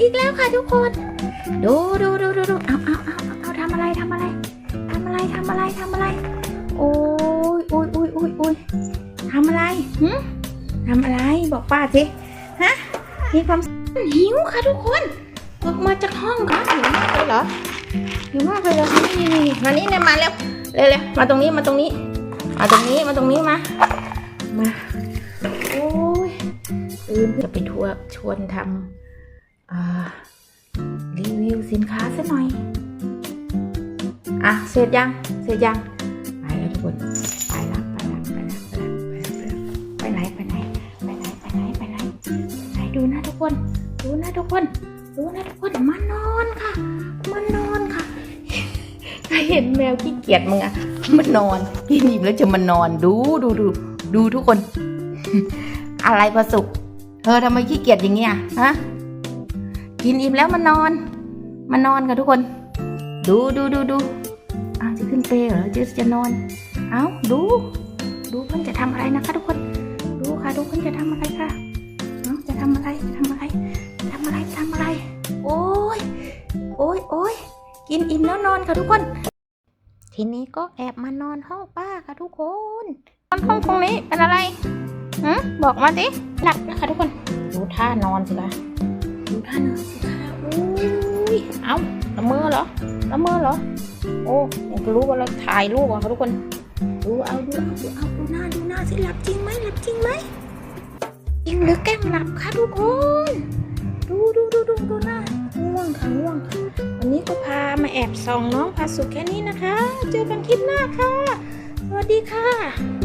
อีกแล้วค่ะทุกคน ดูดูดูดูดูเอาเอาเอาเอาเอาทำอะไรทำอะไรทำอะไรทำอะไรทำอะไร โอ้ยโอ้ยโอ้ยโอ้ยโอ้ยทำอะไรหึทำอะไรบอกป้าสิฮะมีความหิวค่ะทุกคนออกมาจากห้องค่ะหิวมากเลยเหรอหิวมากเลยเหรอนี่นี่มานี่เนี่ยมาเร็วเร็วเร็วมาตรงนี้มาตรงนี้ มาตรงนี้มาตรงนี้มามาโอ้ยตื่นจะไปทัวร์ชวนทำอ่า รีวิวสินค้าสักหน่อย อะ เสร็จยัง เสร็จยัง ไปแล้วทุกคน ไปละ ไปละ ไปละ ไปละ ไปละไปไหน ไปไหน ไปไหน ไปไหน ไปไหน ดูนะทุกคน ดูนะทุกคน ดูนะทุกคน มานอนค่ะ มานอนค่ะใครเห็นแมวขี้เกียจมึงอะมันนอนกินอิ่มแล้วจะมานอนดูดูดูดูทุกคน อะไรประสุกเธอทำไมขี้เกียจอย่างเงี้ยฮะ กินอิ่มแล้วมานอน มานอนค่ะทุกคน ดูดูดูดูอ้าวจะขึ้นเปรเหรอจะจะนอน เอ้าดู ดูเพื่อนจะทำอะไรนะคะ ทุกคน ดูค่ะดูเพื่อนจะทำอะไรค่ะเอ้าจะทำอะไรจะทำอะไรจะทำอะไรจะทำอะไร โอ้ยโอ้ยโอ้ยกินอิ่มแล้วนอนค่ะทุกคน ทีนี้ก็แอบมานอนห้องป้าค่ะทุกคนนอนห้องตรงนี้เป็นอะไรหืบอกมาสิหลับนะคะทุกคน ดูท่านอนสิคะ ท่านอนสิคะอุ้ยเอาละเมอเหรอละเมอเหรอ โอ้ยังรู้ว่าเราถ่ายรูปอะค่ะทุกคน ดูเอาดูเอาดูเอาดูหน้าดูหน้าสิหลับจริงไหมหลับจริงไหมจริงหรือแกล้งหลับคะทุกคน ดูดูดูดูดูหน้าง่วงค่ะง่วงค่ะวันนี้ก็พามาแอบส่องน้องพาสุแค่นี้นะคะ เจอกันคลิปหน้าค่ะ สวัสดีค่ะ